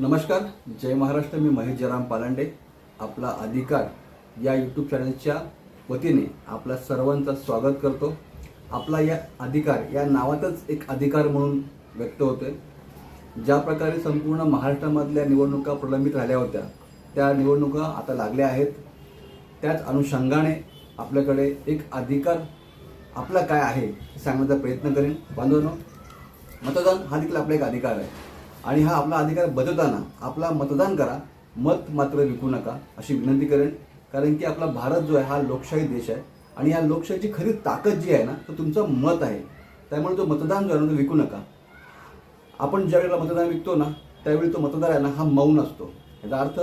नमस्कार जय महाराष्ट्र मी महेश जयराम पालांडे आपला अधिकार या यूट्यूब चॅनलच्या वतीने आपल्या सर्वांचं स्वागत करतो. आपला या अधिकार या नावातच एक अधिकार म्हणून व्यक्त होतोय. ज्या प्रकारे संपूर्ण महाराष्ट्रामधल्या निवडणुका प्रलंबित राहिल्या होत्या त्या निवडणुका आता लागल्या आहेत. त्याच अनुषंगाने आपल्याकडे एक अधिकार आपला काय आहे हे सांगण्याचा प्रयत्न करेन. बांधवांनो मतदान हा देखील आपला एक अधिकार आहे. आणि हा आपला अधिकार बदलताना आपला मतदान करा. मत मात्र विकू नका अशी विनंती करेन. कारण की आपला भारत जो आहे हा लोकशाही देश आहे. आणि या लोकशाहीची खरी ताकद जी आहे ना तो तुमचं मत आहे. त्यामुळे तो मतदान जो आहे ना तो विकू नका. आपण ज्या वेळेला मतदान विकतो ना त्यावेळी तो मतदार आहे ना हा मौन असतो. याचा अर्थ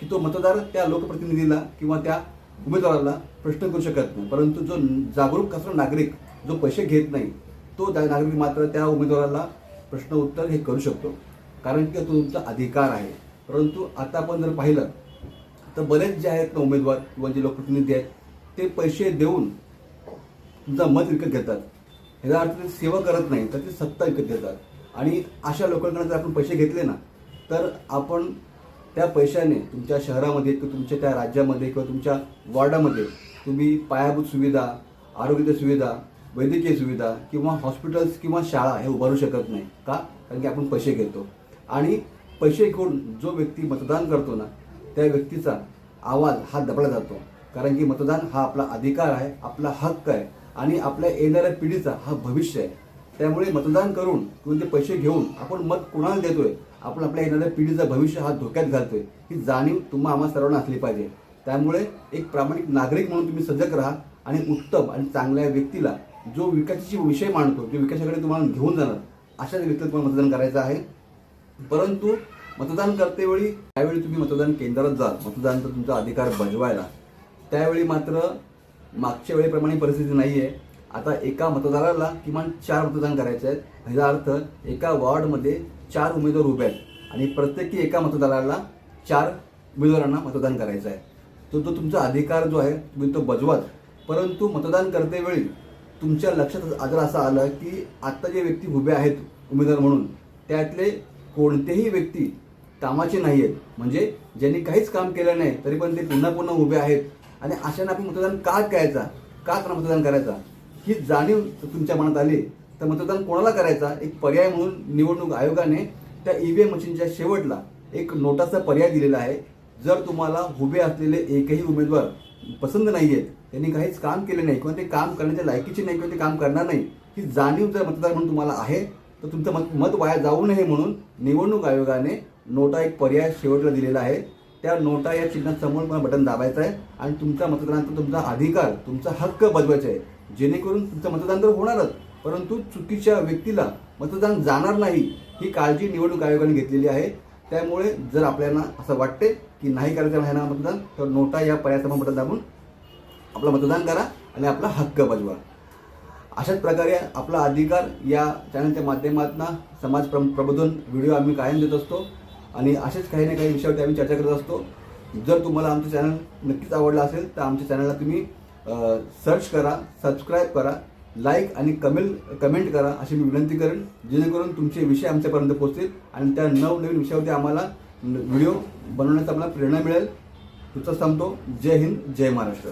की तो मतदार त्या लोकप्रतिनिधीला किंवा त्या उमेदवाराला प्रश्न करू शकत नाही. परंतु जो जागरूक असणारा नागरिक जो पैसे घेत नाही तो त्या नागरिक मात्र त्या उमेदवाराला प्रश्न उत्तर हे करू शकतो. कारण की तो तुमचा अधिकार आहे. परंतु आता आपण जर पाहिलं तर बरेच जे आहेत ना उमेदवार किंवा जे लोकप्रतिनिधी आहेत ते पैसे देऊन तुमचा मत विकत घेतात. ह्याचा अर्थ ते सेवा करत नाही तर ते सत्ता विकत घेतात. आणि अशा लोकांकडे जर आपण पैसे घेतले ना तर आपण त्या पैशाने तुमच्या शहरामध्ये किंवा तुमच्या त्या राज्यामध्ये किंवा तुमच्या वॉर्डामध्ये तुम्ही पायाभूत सुविधा आरोग्य सुविधा वैद्यकीय सुविधा किंवा हॉस्पिटल्स किंवा शाळा हे उभारू शकत नाही. का? कारण की आपण पैसे घेतो. आणि पैसे घेऊन जो व्यक्ती मतदान करतो ना त्या व्यक्तीचा आवाज हा दबला जातो. कारण की मतदान हा आपला अधिकार आहे आपला हक्क आहे आणि आपल्या येणाऱ्या पिढीचा हा भविष्य आहे. त्यामुळे मतदान करून किंवा ते पैसे घेऊन आपण मत कोणाला देतोय आपण आपल्या येणाऱ्या पिढीचा भविष्य हा धोक्यात घालतोय ही जाणीव तुम्हा आम्हा सर्वांना असली पाहिजे. त्यामुळे एक प्रामाणिक नागरिक म्हणून तुम्ही सजग राहा आणि उत्तम आणि चांगल्या व्यक्तीला जो विकासाची विषय मांडतो जो विकासाकडे तुम्हाला घेऊन जाणार अशाच व्यक्तीला तुम्हाला मतदान करायचं आहे. परंतु मतदान करतेवेळी त्यावेळी तुम्ही मतदान केंद्रात जाल मतदानचा तुमचा अधिकार बजवायला. त्यावेळी मात्र मागच्या वेळेप्रमाणे परिस्थिती नाही आहे आता एका मतदाराला किमान चार मतदान करायचे आहेत. ह्याचा अर्थ एका वॉर्डमध्ये चार उमेदवार उभे आहेत आणि प्रत्येकी एका मतदाराला चार उमेदवारांना मतदान करायचं आहे. तो तो तुमचा अधिकार जो आहे तुम्ही तो बजवाल परंतु मतदान करतेवेळी तुमच्या लक्षात आजार असं आलं की आत्ता जे व्यक्ती उभे आहेत उमेदवार म्हणून त्यातले कोणतेही व्यक्ती कामाचे नाही आहेत म्हणजे ज्यांनी काहीच काम केलं नाही तरी पण ते पुन्हा पुन्हा उभे आहेत. आणि अशाने आपण मतदान का करायचा? का करा मतदान करायचा? ही जाणीव तुमच्या मनात आली तर मतदान कोणाला करायचा? एक पर्याय म्हणून निवडणूक आयोगाने त्या ईव्हीएम मशीनच्या शेवटला एक नोटाचा पर्याय दिलेला आहे. जर तुम्हाला उभे असलेले एकही उमेदवार पसंत नाही आहेत त्यांनी काहीच काम केले नाही किंवा ते काम करण्याच्या लायकीचे नाही किंवा ते काम करणार नाही ही जाणीव जर मतदार म्हणून तुम्हाला आहे तर तुमचं मत मत वाया जाऊ नये म्हणून निवडणूक आयोगाने नोटा एक पर्याय शेवटला दिलेला आहे. त्या नोटा या चिन्हासमोर मला बटन दाबायचं आहे आणि तुमचा मतदानाचा तुमचा अधिकार तुमचा हक्क बजवायचा आहे. जेणेकरून तुमचं मतदान तर होणारच परंतु चुकीच्या व्यक्तीला मतदान जाणार नाही ही काळजी निवडणूक आयोगाने घेतलेली आहे. त्यामुळे जर आपल्याला असं वाटते की नाही करायचं आहे ना मतदान तर नोटा या पर्यायासमोर बटन दाबून आपलं मतदान करा आणि आपला हक्क बजवा. अशाच प्रकारे आपला अधिकार या चॅनलच्या माध्यमातून समाज प्र प्रबोधन व्हिडिओ आम्ही कायम देत असतो. आणि असेच काही ना काही विषयावरती आम्ही चर्चा करत असतो. जर तुम्हाला आमचं चॅनल नक्कीच आवडलं असेल तर आमच्या चॅनलला तुम्ही सर्च करा सबस्क्राईब करा लाईक आणि कमेंट कमेंट करा अशी मी विनंती करेन. जेणेकरून तुमचे विषय आमच्यापर्यंत पोहोचतील आणि त्या नवनवीन विषयावरती आम्हाला व्हिडिओ बनवण्याचा आम्हाला प्रेरणा मिळेल. तुमचं थांबतो जय हिंद जय महाराष्ट्र.